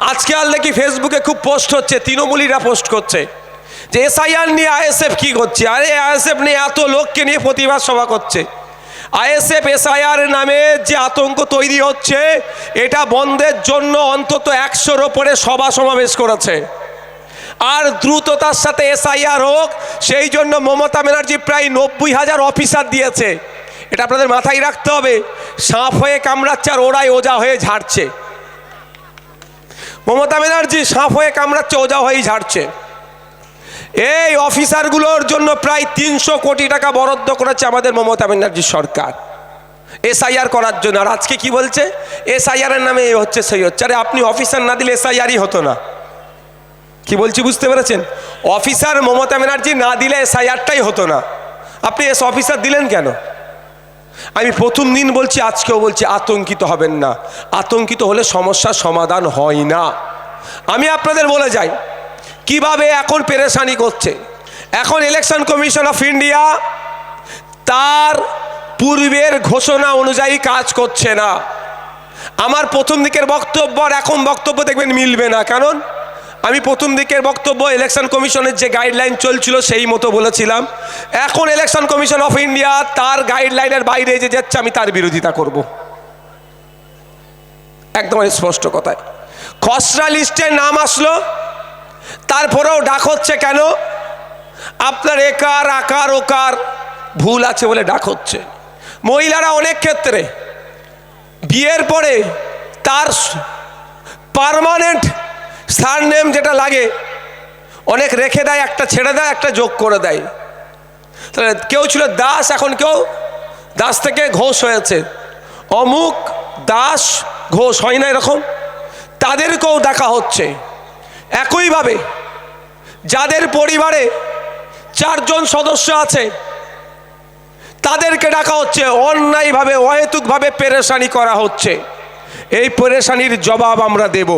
আজকে আর দেখি ফেসবুকে খুব পোস্ট হচ্ছে, তৃণমূলীরা পোস্ট করছে। যে এসআইআর নিয়ে আইএসএফ কি করছে? আরে আইএসএফ নিয়ে এত লোককে নিয়ে প্রতিবাদ সভা করছে। আইএসএফ এসআইআর নামে যে আতঙ্ক তৈরি হচ্ছে, এটা বন্ধের জন্য অন্তত একশোর ওপরে সভা সমাবেশ করেছে। আর দ্রুততার সাথে এসআইআর হোক, সেই জন্য মমতা ব্যানার্জি প্রায় নব্বই হাজার অফিসার দিয়েছে। এটা আপনাদের মাথায় রাখতে হবে। সাপ হয়ে কামড়াচ্ছে আর ওরাই ওজা হয়ে ঝাড়ছে। মমতা ব্যানার্জি সাপ হয়ে কামড়াচ্ছে ওজা হয়েই ঝাড়ছে। এই অফিসারগুলোর জন্য প্রায় তিনশো কোটি টাকা বরাদ্দ করেছে আমাদের মমতা ব্যানার্জি সরকার। এসআইআর করার জন্য। আর আজকে কি বলছে? এসআইআর এর নামে এ হচ্ছে, সেই হচ্ছে। আরে আপনি অফিসার না দিলে এসআইআরই হতো না। কি বলছি বুঝতে পেরেছেন? অফিসার মমতা ব্যানার্জি না দিলে এসআইআরটাই হতো না। আপনি এস অফিসার দিলেন কেন? আমি প্রথম দিন বলছি, আজকেও বলছি, আতঙ্কিত হবেন না। আতঙ্কিত হলে সমস্যার সমাধান হয় না। আমি আপনাদের বলে যাই, কীভাবে এখন পেরেশানি করছে? এখন ইলেকশন কমিশন অফ ইন্ডিয়া তার পূর্বের ঘোষণা অনুযায়ী কাজ করছে না। আমার প্রথম দিকের বক্তব্য আর এখন বক্তব্য দেখবেন মিলবে না। কারণ আমি প্রথম দিকের বক্তব্য ইলেকশন কমিশনের যে গাইডলাইন চলছিল সেই মতো বলেছিলাম। এখন ইলেকশন কমিশন অফ ইন্ডিয়া তার গাইডলাইনের বাইরে যে যাচ্ছে, আমি তার বিরোধিতা করব। একদম স্পষ্ট কথায়। খসড়া লিস্টে নাম আসলো, তারপরেও ডাক হচ্ছে কেন? আপনার একার, আকার, ওকার ভুল আছে বলে ডাক হচ্ছে। মহিলারা অনেক ক্ষেত্রে বিয়ের পরে তার পারমানেন্ট সারনেম যেটা লাগে, অনেক রেখে দেয়, একটা ছেড়ে দেয়, একটা যোগ করে দেয়। তাহলে কেউ ছিল দাস, এখন কেউ দাস থেকে ঘোষ হয়েছে। অমুক দাস ঘোষ হয় না এরকম। তাদেরকেও দেখা হচ্ছে। একইভাবে যাদের পরিবারে চারজন সদস্য আছে, তাদেরকে ডাকা হচ্ছে, অন্যায়ভাবে, অহেতুকভাবে পেরেশানি করা হচ্ছে। এই পরেশানির জবাব আমরা দেব।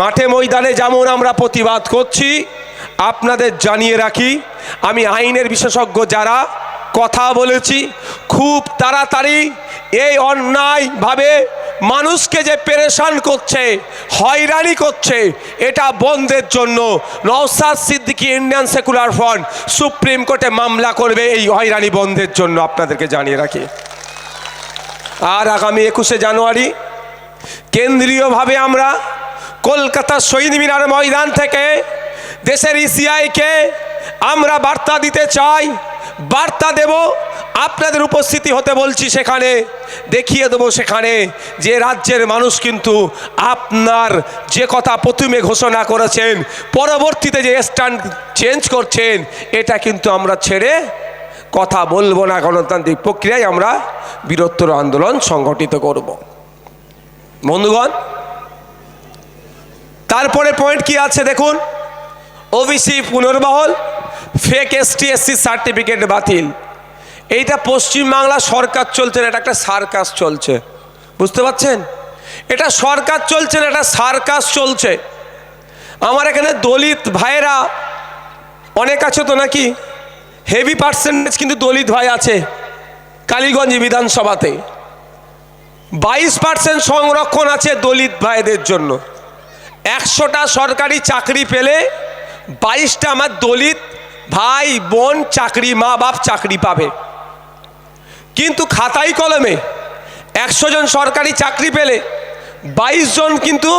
মাঠে ময়দানে যেমন আমরা প্রতিবাদ করছি, আপনাদের জানিয়ে রাখি, আমি আইনের বিশেষজ্ঞ যারা, কথা বলেছি, খুব তাড়াতাড়ি এই অন্যায়ভাবে মানুষকে যে পেরেশান করছে, হয়রানি করছে, এটা বন্ধের জন্য Naushad Siddiqui Indian secular front supreme কোর্টে মামলা করবে এই হয়রানি বন্ধের জন্য আপনাদেরকে জানিয়ে রাখি। আর আগামী একুশে জানুয়ারি কেন্দ্রীয়ভাবে আমরা কলকাতার শহীদ মিনার ময়দান থেকে দেশের ইসিআইকে আমরা বার্তা দিতে চাই, বার্তা দেব, আপনাদের উপস্থিতি হতে বলছি সেখানে, দেখিয়ে দেবো সেখানে যে রাজ্যের মানুষ কিন্তু আপনার যে কথা প্রথমে ঘোষণা করেছেন, পরবর্তীতে যে স্ট্যান্ড চেঞ্জ করছেন, এটা কিন্তু আমরা ছেড়ে কথা বলব না গণতান্ত্রিক প্রক্রিয়ায়, আমরা বীরত্তর আন্দোলন সংগঠিত করব। বন্ধুগণ, তারপরে পয়েন্ট কি আছে দেখুন? ওবিসি পুনর্বহল ফেক এসটি এসসি সার্টিফিকেট বাতিল। এইটা পশ্চিমবাংলা সরকার চলছে না, এটা একটা সার্কাস চলছে। বুঝতে পারছেন? এটা সরকার চলছে না, এটা সার্কাস চলছে। আমার এখানে দলিত ভাইয়েরা, অনেক আছে তো নাকি? হেভি পার্সেন্টেজ কিন্তু দলিত ভাই আছে, কালীগঞ্জ বিধানসভাতে। বাইশ পার্সেন্ট সংরক্ষণ আছে দলিত ভাইদের জন্য। একশোটা সরকারি চাকরি পেলে বাইশটা আমার দলিত ভাই, বোন, চাকরি, মা বাপ চাকরি পাবে। কিন্তু খাতাই কলমে একশো জন সরকারি চাকরি পেলে বাইশ জন কিন্তু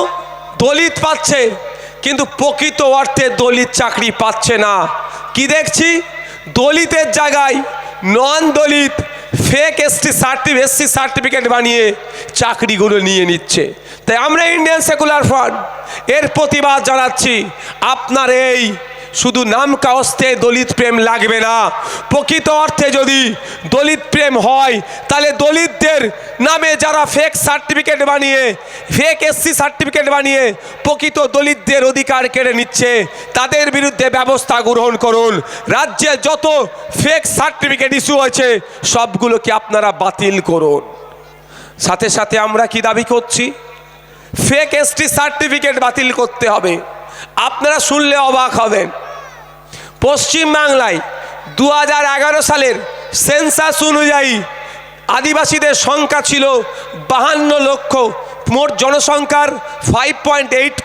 দলিত পাচ্ছে, কিন্তু প্রকৃত অর্থে দলিত চাকরি পাচ্ছে না। কি দেখছি? দলিতের জায়গায় non Dalit fake ST certificate SC certificate বানিয়ে চাকরিগুলো নিয়ে নিচ্ছে। তাই আমরা ইন্ডিয়ান সেকুলার ফ্রন্ট এর প্রতিবাদ জানাচ্ছি। আপনার এই শুধু নাম কাওস্তে দলিত প্রেম লাগবে না। প্রকৃত অর্থে যদি দলিত প্রেম হয়, তাহলে দলিতদের নামে যারা ফেক সার্টিফিকেট বানিয়ে ফেক এসসি সার্টিফিকেট বানিয়ে প্রকৃত দলিতদের অধিকার কেড়ে নিচ্ছে, তাদের বিরুদ্ধে ব্যবস্থা গ্রহণ করুন। রাজ্যে যত ফেক সার্টিফিকেট ইস্যু হয়েছে, সবগুলোকে আপনারা বাতিল করুন। সাথে সাথে আমরা কি দাবি করছি? ফেক এসটি সার্টিফিকেট বাতিল করতে হবে। আপনারা শুনলে অবাক হবেন। পশ্চিমবাংলায় দু হাজার এগারো সালের সেন্সাস অনুযায়ী আদিবাসীদের সংখ্যা ছিল বাহান্ন লক্ষ, মোট জনসংখ্যার ফাইভ পয়েন্ট এইট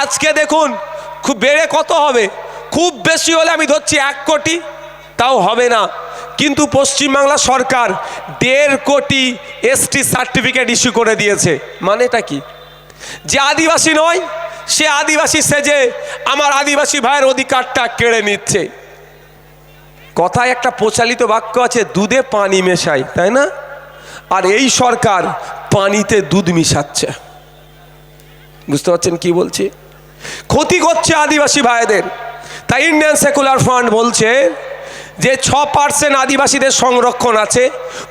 আজকে দেখুন, খুব বেড়ে কত হবে? খুব বেশি হলে আমি ধরছি এক কোটি, তাও হবে না। কিন্তু পশ্চিমবাংলা সরকার দেড় কোটি এসটি সার্টিফিকেট ইস্যু করে দিয়েছে। মানেটা কি? যে আদিবাসী নয় সে আদিবাসী সেজে আমার আদিবাসী ভাইয়ের অধিকারটা কেড়ে নিচ্ছে। কথায় একটা প্রচালিত বাক্য আছে, দুধে পানি মেশাই, তাই না? আর এই সরকার পানিতে দুধ মিশাচ্ছে। বুঝতে পারছেন কি বলছি? ক্ষতি করছে আদিবাসী ভাইদের। তাই ইন্ডিয়ান সেকুলার ফান্ড বলছে যে ছ পার্সেন্ট আদিবাসীদের সংরক্ষণ আছে,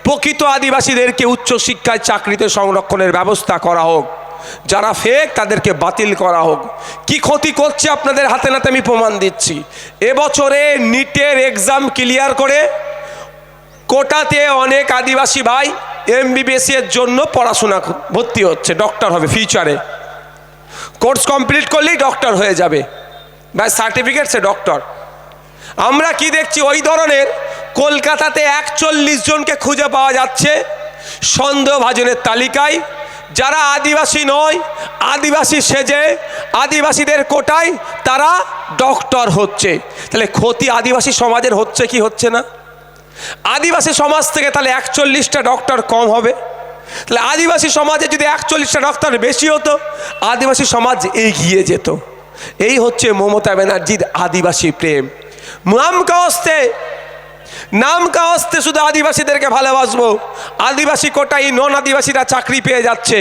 প্রকৃত আদিবাসীদেরকে উচ্চশিক্ষায় চাকরিতে সংরক্ষণের ব্যবস্থা করা হোক। যারা ফেক তাদেরকে বাতিল করা হোক। কি ক্ষতি করছে আপনাদের হাতে নাতে আমি প্রমাণ দিচ্ছি। এবছরে নিটের এক্সাম ক্লিয়ার করে কোটাতে অনেক আদিবাসী ভাই এমবিবিএস এর জন্য পড়াশোনা ভর্তি হচ্ছে ডক্টর হবে ফিউচারে কোর্স কমপ্লিট করলেই ডক্টর হয়ে যাবে। বা সার্টিফিকেট সে ডক্টর আমরা কি দেখছি? ওই ধরনের কলকাতাতে একচল্লিশ জনকে খুঁজে পাওয়া যাচ্ছে। সন্দেহভাজনের তালিকায় যারা আদিবাসী নয়, আদিবাসী সেজে আদিবাসীদের কোটায় তারা ডক্টর হচ্ছে। তাহলে ক্ষতি আদিবাসী সমাজের হচ্ছে কি হচ্ছে না? আদিবাসী সমাজ থেকে তাহলে একচল্লিশটা ডক্টর কম হবে। তাহলে আদিবাসী সমাজে যদি একচল্লিশটা ডক্টর বেশি হতো, আদিবাসী সমাজ এগিয়ে যেত। এই হচ্ছে মমতা ব্যানার্জির আদিবাসী প্রেম। নাম কাওয়াস্তে নাম কাওয়াস্তে শুধু আদিবাসীদেরকে ভালোবাসবো। আদিবাসী কোটাই নন আদিবাসীরা চাকরি পেয়ে যাচ্ছে।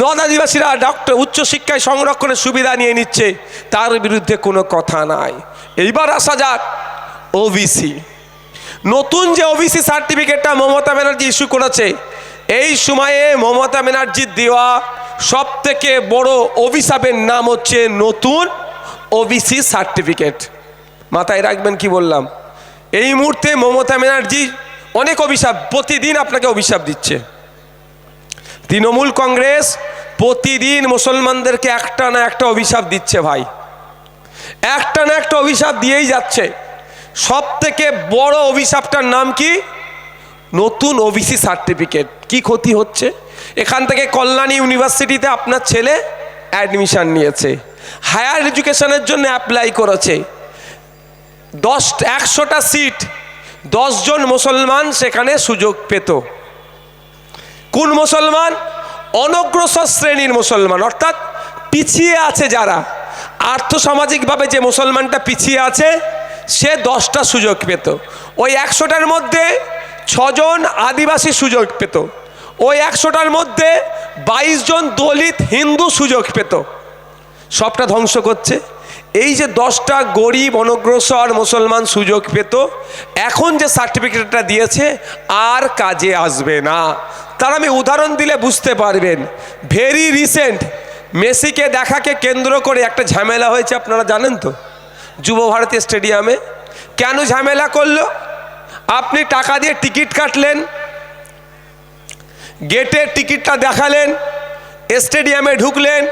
নন আদিবাসীরা ডক্টর উচ্চশিক্ষায় সংরক্ষণের সুবিধা নিয়ে নিচ্ছে। তার বিরুদ্ধে কোনো কথা নাই। এইবার আসা যাক ওবিসি নতুন যে ওবিসি সার্টিফিকেটটা মমতা ব্যানার্জি ইস্যু করেছে, এই সময়ে মমতা ব্যানার্জির দেওয়া সব থেকে বড় অভিশাপের নাম হচ্ছে নতুন ওবিসি সার্টিফিকেট। মাথায় রাখবেন কি বললাম? এই মুহূর্তে মমতা ব্যানার্জি অনেক অভিশাপ, প্রতিদিন আপনাকে অভিশাপ দিচ্ছে। তৃণমূল কংগ্রেস প্রতিদিন মুসলমানদেরকে একটা না একটা অভিশাপ দিচ্ছে ভাই। একটা না একটা অভিশাপ দিয়েই যাচ্ছে। সব থেকে বড় অভিশাপটার নাম কি? নতুন ওবিসি সার্টিফিকেট। কি ক্ষতি হচ্ছে? এখান থেকে কল্যাণী ইউনিভার্সিটিতে আপনার ছেলে অ্যাডমিশান নিয়েছে। হায়ার এডুকেশনের জন্য অ্যাপ্লাই করেছে। দশ, একশোটা সিট, দশজন মুসলমান সেখানে সুযোগ পেত। কোন মুসলমান? অনগ্রসর শ্রেণির মুসলমান। অর্থাৎ পিছিয়ে আছে যারা। আর্থসামাজিকভাবে যে মুসলমানটা পিছিয়ে আছে, সে দশটা সুযোগ পেত। ওই একশোটার মধ্যে ছজন আদিবাসী সুযোগ পেত। ওই একশোটার মধ্যে বাইশ জন দলিত হিন্দু সুযোগ পেত। সবটা ধ্বংস করছে। এই যে দশটা গরিব, অনগ্রসর মুসলমান সুযোগ পেত, এখন যে সার্টিফিকেটটা দিয়েছে, আর কাজে আসবে না। তার আমি উদাহরণ দিলে বুঝতে পারবেন। ভেরি রিসেন্ট মেসিকে দেখাকে কেন্দ্র করে একটা ঝামেলা হয়েছে, আপনারা জানেন তো? যুব ভারতী স্টেডিয়ামে। কেন ঝামেলা করল? আপনি টাকা দিয়ে টিকিট কাটলেন গেটের টিকিটটা দেখালেন, স্টেডিয়ামে ঢুকলেন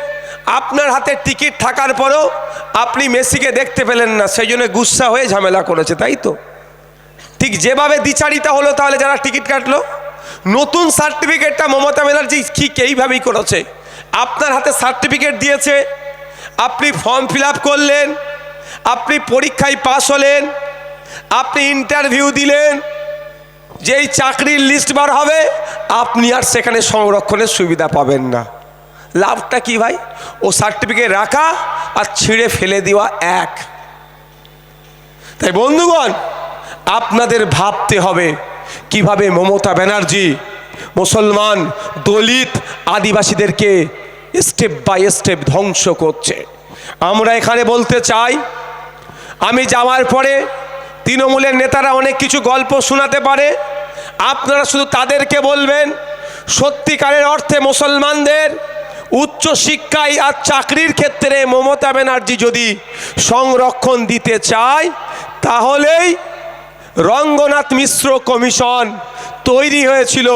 আপনার হাতে টিকিট থাকার পরেও আপনি মেসিকে দেখতে পেলেন না সেই জন্য গুসা হয়ে ঝামেলা করেছে, তাই তো? ঠিক যেভাবে দ্বিচারিতা হলো, তাহলে যারা টিকিট কাটলো, নতুন সার্টিফিকেটটা মমতা ব্যানার্জি ঠিক এইভাবেই করেছে? আপনার হাতে সার্টিফিকেট দিয়েছে, আপনি ফর্ম ফিল করলেন, আপনি পরীক্ষায় পাস হলেন, আপনি ইন্টারভিউ দিলেন, যেই চাকরির লিস্ট বার হবে, আপনি আর সেখানে সংরক্ষণের সুবিধা পাবেন না। লাভটা কি ভাই? ও সার্টিফিকেট রাখা আর ছিঁড়ে ফেলে দেওয়া এক। তাই বন্ধুগণ, আপনাদের ভাবতে হবে কীভাবে মমতা ব্যানার্জি, মুসলমান, দলিত, আদিবাসীদেরকে স্টেপ বাই স্টেপ ধ্বংস করছে। আমরা এখানে বলতে চাই, আমি যাওয়ার পরে তৃণমূলের নেতারা অনেক কিছু গল্প শোনাতে পারে। আপনারা শুধু তাদেরকে বলবেন, সত্যিকারের অর্থে মুসলমানদের উচ্চ শিক্ষায় আর চাকরির ক্ষেত্রে মমতা ব্যানার্জি যদি সংরক্ষণ দিতে চায় তাহলেই রঙ্গনাথ মিশ্র কমিশন তৈরি হয়েছিল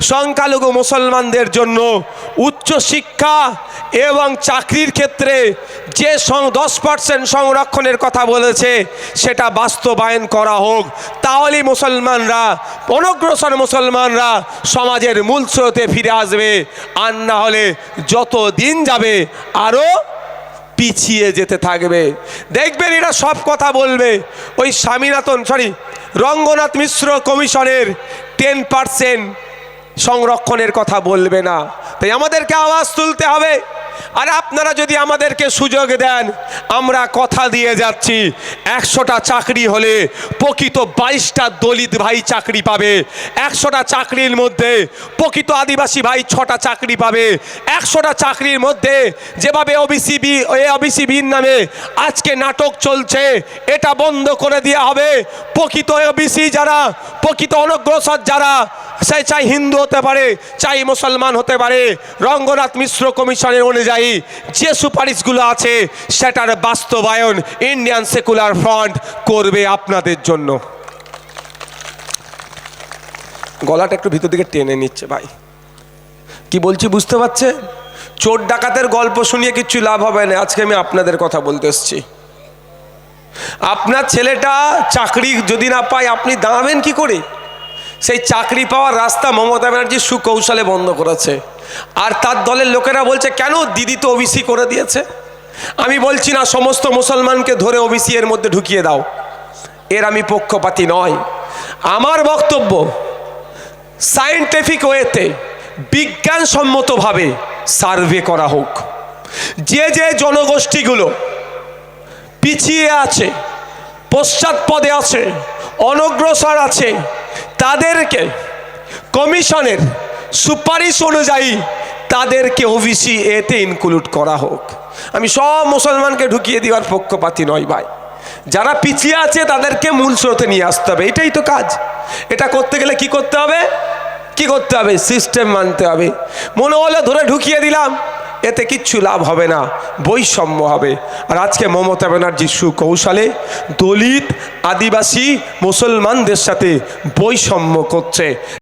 সংখ্যালঘু মুসলমানদের জন্য উচ্চশিক্ষা এবং চাকরির ক্ষেত্রে যে দশ পার্সেন্ট সংরক্ষণের কথা বলেছে, সেটা বাস্তবায়ন করা হোক। তাহলেই মুসলমানরা, অনগ্রসর মুসলমানরা সমাজের মূল স্রোতে ফিরে আসবে। আর না হলে যত দিন যাবে আরও পিছিয়ে যেতে থাকবে। দেখবেন এরা সব কথা বলবে। ওই স্বামীনাথন সরি রঙ্গনাথ মিশ্র কমিশনের টেন পার্সেন্ট সংরক্ষণের কথা বলবে না। তাই আমাদেরকে আওয়াজ তুলতে হবে। আর আপনারা যদি আমাদেরকে সুযোগ দেন, আমরা কথা দিয়ে যাচ্ছি। একশোটা চাকরি হলে প্রকৃত বাইশটা দলিত ভাই চাকরি পাবে। একশোটা চাকরির মধ্যে প্রকৃত আদিবাসী ভাই ছটা চাকরি পাবে। একশোটা চাকরির মধ্যে যেভাবে ওবিসি বি ওবিসি বির নামে আজকে নাটক চলছে, এটা বন্ধ করে দেওয়া হবে। প্রকৃত ওবিসি যারা, প্রকৃত অনগ্রসর যারা, সে চাই হিন্দু হতে পারে, চাই মুসলমান হতে পারে। রঙ্গনাথ মিশ্র কমিশনের অনুযায়ী যে সুপারিশগুলো আছে, সেটার বাস্তবায়ন ইন্ডিয়ান সেকুলার ফ্রন্ট করবে আপনাদের জন্য। গলাটা একটু ভিতর দিকে টেনে নিচ্ছে ভাই। কি বলছি বুঝতে পারছে চোর ডাকাতের গল্প শুনিয়ে কিচ্ছু লাভ হবে না। আজকে আমি আপনাদের কথা বলতে এসছি। আপনার ছেলেটা চাকরি যদি না পায়, আপনি দাঁড়াবেন কি করে? সেই চাকরি পাওয়ার রাস্তা মমতা ব্যানার্জি সুকৌশলে বন্ধ করেছে। আর তার দলের লোকেরা বলছে, কেন দিদি তো ওবিসি করে দিয়েছে? আমি বলছি না, সমস্ত মুসলমানকে ধরে ওবিসি এর মধ্যে ঢুকিয়ে দাও। এর আমি পক্ষপাতি নয় আমার বক্তব্য সায়েন্টিফিক ওয়েতে বিজ্ঞানসম্মতভাবে সার্ভে করা হোক। যে যে জনগোষ্ঠীগুলো পিছিয়ে আছে, পশ্চাৎপদে আছে, অনগ্রসর আছে, তাদেরকে কমিশনের সুপারিশ অনুযায়ী তাদেরকে ওবিসি এতে ইনক্লুড করা হোক। আমি সব মুসলমানকে ঢুকিয়ে দেওয়ার পক্ষপাতি নয় ভাই। যারা পিছিয়ে আছে তাদেরকে মূল স্রোতে নিয়ে আসতে হবে। এটাই তো কাজ। এটা করতে গেলে কি করতে হবে? কি করতে হবে? সিস্টেম মানতে হবে। মনে হলে ধরে ঢুকিয়ে দিলাম। এতে কিচ্ছু লাভ হবে না। বৈষম্য হবে। আর আজকে মমতা ব্যানার্জি সুকৌশলে দলিত, আদিবাসী, মুসলমানদের সাথে বৈষম্য করছে।